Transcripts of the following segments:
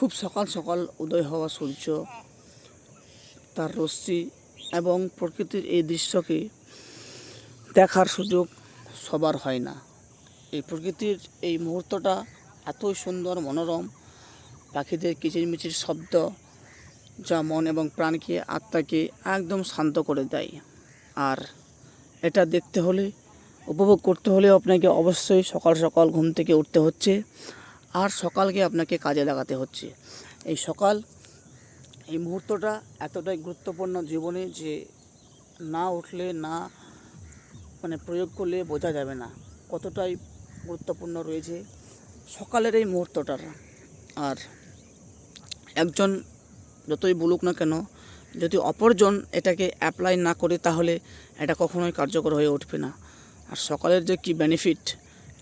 খুব সকাল সকাল উদয় হওয়া সূর্য, তার রশ্মি এবং প্রকৃতির এই দৃশ্যকে দেখার সুযোগ সবার হয় না। এই প্রকৃতির এই মুহূর্তটা এতই সুন্দর, মনোরম, পাখিদের কিচিরমিচির শব্দ যা মন এবং প্রাণকে, আত্মাকে একদম শান্ত করে দেয়। আর এটা দেখতে হলে, উপভোগ করতে হলে আপনাকে অবশ্যই সকাল সকাল ঘুম থেকে উঠতে হচ্ছে। আর সকালকে আপনাকে কাজে লাগাতে হচ্ছে। এই সকাল, এই মুহূর্তটা এতটাই গুরুত্বপূর্ণ জীবনে যে না উঠলে, না মানে প্রয়োগ করলে বোঝা যাবে না কতটাই গুরুত্বপূর্ণ রয়েছে সকালের এই মুহূর্তটার। আর একজন যতই বলুক না কেন, যদি অপরজন এটাকে অ্যাপ্লাই না করে তাহলে এটা কখনোই কার্যকর হয়ে উঠবে না। আর সকালের যে কি বেনিফিট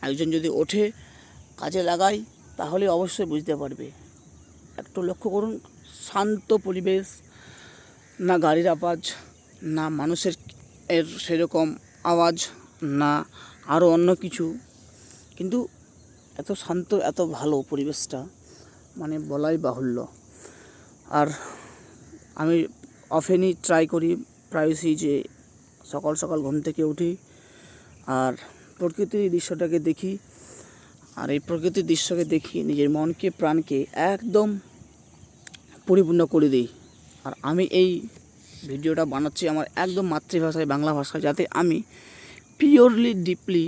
একজন যদি ওঠে, কাজে লাগায় তাহলে অবশ্যই বুঝতে পারবে। একটু লক্ষ্য করুন, শান্ত পরিবেশ, না গাড়ির আওয়াজ, না মানুষের এর সেরকম আওয়াজ, না আরও অন্য কিছু। কিন্তু এত শান্ত, এত ভালো পরিবেশটা মানে বলাই বাহুল্য। আর আমি অফেনই ট্রাই করি প্রায়শই যে সকাল সকাল ঘুম থেকে উঠি, আর প্রকৃতির দৃশ্যটাকে দেখি। আর এই প্রকৃতির দৃশ্যকে দেখি, নিজের মনকে, প্রাণকে একদম পরিপূর্ণ করে দিই। আর আমি এই ভিডিওটা বানাচ্ছি আমার একদম মাতৃভাষায়, বাংলা ভাষায়, যাতে আমি পিওরলি ডিপলি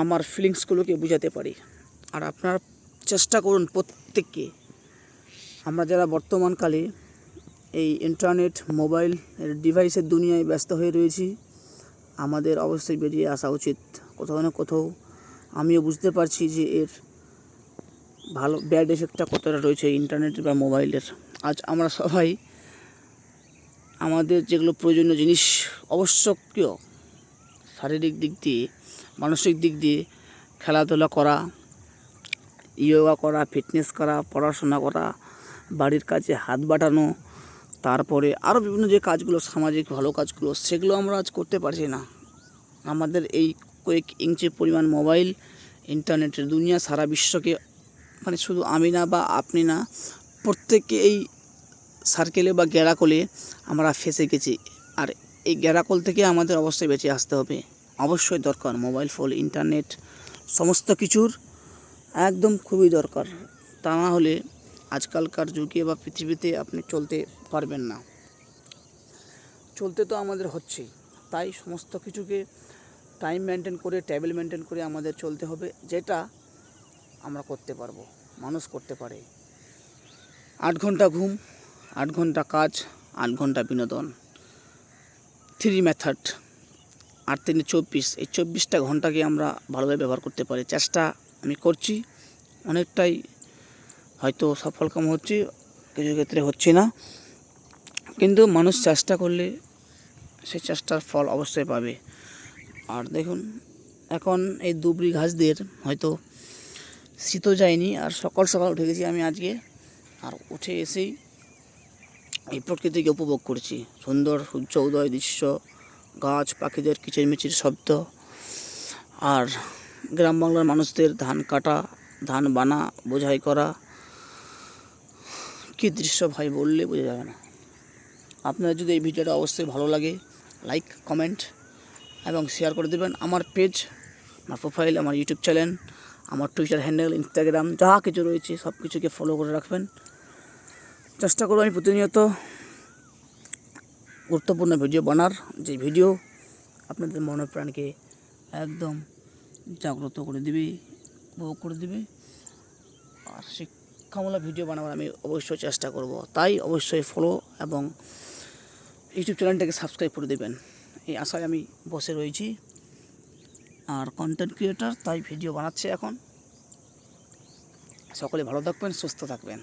আমার ফিলিংসগুলোকে বোঝাতে পারি। আর আপনারা চেষ্টা করুন প্রত্যেককে। আমরা যারা বর্তমানকালে এই ইন্টারনেট মোবাইল ডিভাইসের দুনিয়ায় ব্যস্ত হয়ে রয়েছি, আমাদের অবশ্যই বেরিয়ে আসা উচিত। কোথাও না কোথাও আমিও বুঝতে পারছি যে এর ভালো ব্যাড এফেক্টটা কতটা রয়েছে ইন্টারনেট বা মোবাইলের আজ আমরা সবাই আমাদের যেগুলো প্রয়োজনীয় জিনিস আবশ্যকীয় শারীরিক দিক দিয়ে, মানসিক দিক দিয়ে খেলাধুলা করা ইয়োগা করা ফিটনেস করা, পড়াশোনা করা, বাড়ির কাজে হাত বাটানো তারপরে আরও বিভিন্ন যে কাজগুলো, সামাজিক ভালো কাজগুলো, সেগুলো আমরা আজ করতে পারছি না। আমাদের এই কয়েক ইঞ্চি পরিমাণ মোবাইল, ইন্টারনেটের দুনিয়া, সারা বিশ্বকে মানে শুধু আমি না বা আপনি না, প্রত্যেককে এই সার্কেলে বা গ্যারাকলে আমরা ফেসে গেছি। আর এই গ্যারাকল থেকে আমাদের অবশ্যই বেঁচে আসতে হবে। অবশ্যই দরকার মোবাইল, ফোন, ইন্টারনেট, সমস্ত কিছুর একদম খুবই দরকার। তা না হলে আজকালকার যুগে বা পৃথিবীতে আপনি চলতে পারবেন না। চলতে তো আমাদের হচ্ছেই। তাই সমস্ত কিছুকে টাইম মেনটেন করে টেবিল মেনটেন করে আমাদের চলতে হবে, যেটা আমরা করতে পারব, মানুষ করতে পারে। আট ঘণ্টা ঘুম, আট ঘণ্টা কাজ, আট ঘণ্টা বিনোদন। থ্রি মেথড আট তিনে চব্বিশ, এই চব্বিশটা ঘন্টাকে আমরা ভালোভাবে ব্যবহার করতে পারি। চেষ্টা আমি করছি, অনেকটাই হয়তো সফল সফলকাম হচ্ছে, কিছু ক্ষেত্রে হচ্ছে না। কিন্তু মানুষ চেষ্টা করলে সেই চেষ্টার ফল অবশ্যই পাবে। আর দেখুন, এখন এই দুবরি ঘাসদের হয়তো শীতও যায়নি, আর সকাল সকাল উঠে গেছি আমি আজকে, আর উঠে এসেই এই প্রকৃতিকে উপভোগ করছি। সুন্দর সূর্য উদয় দৃশ্য, গাছ, পাখিদের কিচিরমিচির শব্দ, আর গ্রাম বাংলার মানুষদের ধান কাটা, ধান বানা, বোঝাই করা, কী দৃশ্য ভাই বললে বোঝা যাবে না। আপনার যদি এই ভিডিওটা অবশ্যই ভালো লাগে লাইক কমেন্ট এবং শেয়ার করে দেবেন আমার পেজ আমার প্রোফাইল আমার ইউটিউব চ্যানেল আমার টুইটার হ্যান্ডেল ইনস্টাগ্রাম যা কিছু রয়েছে সব কিছুকে ফলো করে রাখবেন। চেষ্টা করব আমি প্রতিনিয়ত গুরুত্বপূর্ণ ভিডিও বানার, যে ভিডিও আপনাদের মনে প্রাণকে একদম জাগ্রত করে দিবে, উপভোগ করে দিবে। আর শিক্ষামূলক ভিডিও বানাবার আমি অবশ্যই চেষ্টা করব। তাই অবশ্যই ফলো এবং ইউটিউব চ্যানেলটাকে সাবস্ক্রাইব করে দেবেন। এই আশায় আমি বসে রয়েছি। আর কন্টেন্ট ক্রিয়েটার তাই ভিডিও বানাচ্ছে এখন। সকলে ভালো থাকবেন, সুস্থ থাকবেন।